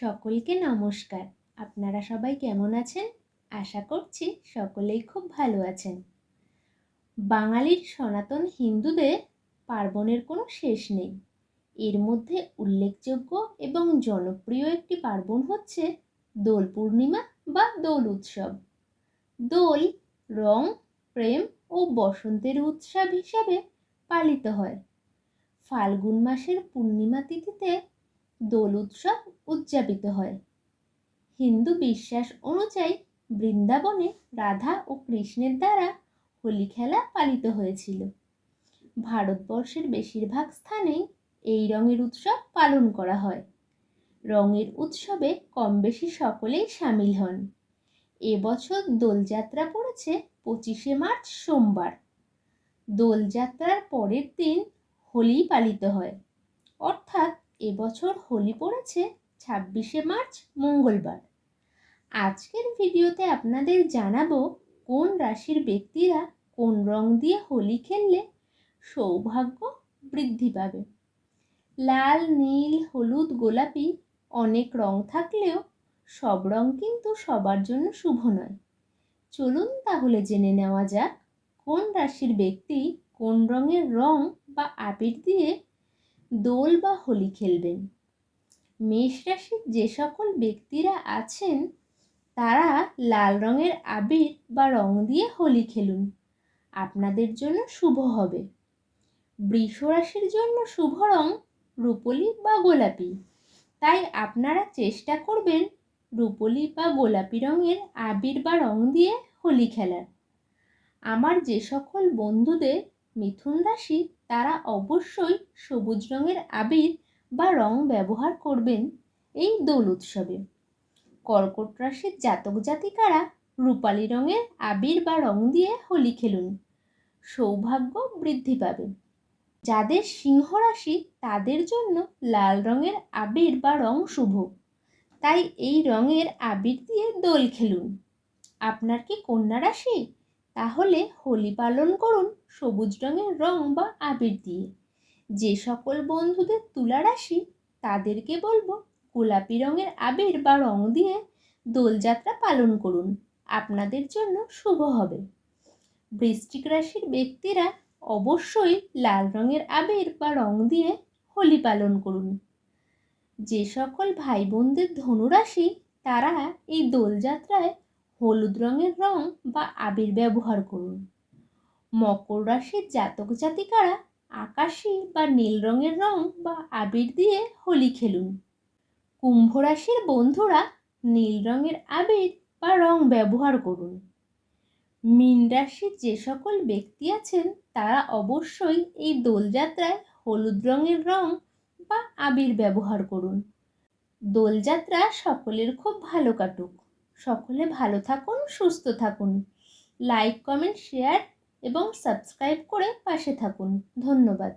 সকলকে নমস্কার। আপনারা সবাই কেমন আছেন? আশা করছি সকলেই খুব ভালো আছেন। বাঙালির সনাতন হিন্দুদের পার্বণের কোনো শেষ নেই। এর মধ্যে উল্লেখযোগ্য এবং জনপ্রিয় একটি পার্বণ হচ্ছে দোল পূর্ণিমা বা দোল উৎসব। দোল, রং, প্রেম ও বসন্তের উৎসব হিসাবে পালিত হয়। ফাল্গুন মাসের পূর্ণিমা তিথিতে দোল উৎসব উদযাপিত হয়। হিন্দু বিশ্বাস অনুযায়ী বৃন্দাবনে রাধা ও কৃষ্ণের দ্বারা হোলি খেলা পালিত হয়েছিল। ভারতবর্ষের বেশিরভাগ স্থানেই এই রঙের উৎসব পালন করা হয়। রঙের উৎসবে কম বেশি সকলেই সামিল হন। এবছর দোলযাত্রা পড়েছে পঁচিশে মার্চ সোমবার। দোলযাত্রার পরের দিন হোলি পালিত হয়। অর্থাৎ এবছর হোলি পড়েছে ছাব্বিশে মার্চ, মঙ্গলবার। আজকের ভিডিওতে আপনাদের জানাব কোন রাশির ব্যক্তিরা কোন রং দিয়ে হোলি খেললে সৌভাগ্য বৃদ্ধি পাবে। লাল, নীল, হলুদ, গোলাপি অনেক রং থাকলেও সব রং কিন্তু সবার জন্য শুভ নয়। চলুন তাহলে জেনে নেওয়া যাক কোন রাশির ব্যক্তি কোন রঙের রং বা আবির দিয়ে দোল বা হোলি খেলবেন। মেষ রাশির যে সকল ব্যক্তিরা আছেন, তারা লাল রঙের আবির বা রং দিয়ে হোলি খেলুন। আপনাদের জন্য শুভ হবে। বৃষ রাশির জন্য শুভ রং রূপলি বা গোলাপি। তাই আপনারা চেষ্টা করবেন রূপলি বা গোলাপি রঙের আবির বা রং দিয়ে হোলি খেলার। আমার যে সকল বন্ধুদের মিথুন রাশি তারা অবশ্যই সবুজ রঙের আবির বা রং ব্যবহার করবেন এই দোল উৎসবে। কর্কট রাশির জাতক জাতিকারা রূপালি রঙের আবির বা রং দিয়ে হোলি খেলুন। সৌভাগ্য বৃদ্ধি পাবে। যাদের সিংহ রাশি, তাদের জন্য লাল রঙের আবির বা রং শুভ। তাই এই রঙের আবির দিয়ে দোল খেলুন। আপনার কি কন্যা রাশি? তাহলে হোলি পালন করুন সবুজ রঙের রং বা আবির দিয়ে। যে সকল বন্ধুদের তুলা রাশি তাদেরকে বলব গোলাপি রঙের আবির বা রং দিয়ে দোলযাত্রা পালন করুন। আপনাদের জন্য শুভ হবে। বৃষ্টিক রাশির ব্যক্তিরা অবশ্যই লাল রঙের আবির বা রং দিয়ে হোলি পালন করুন। যে সকল ভাই বোনদের ধনুরাশি, তারা এই দোলযাত্রায় হলুদ রঙের রং বা আবির ব্যবহার করুন। মকর রাশির জাতক জাতিকারা আকাশি বা নীল রঙের রং বা আবির দিয়ে হোলি খেলুন। কুম্ভ রাশির বন্ধুরা নীল রঙের আবির বা রং ব্যবহার করুন। মীন রাশির যে সকল ব্যক্তি আছেন, তারা অবশ্যই এই দোলযাত্রায় হলুদ রঙের রং বা আবির ব্যবহার করুন। দোলযাত্রা সকলের খুব ভালো কাটুক। সকলে ভালো থাকুন সুস্থ থাকুন। লাইক কমেন্ট শেয়ার এবং সাবস্ক্রাইব করে পাশে থাকুন। ধন্যবাদ।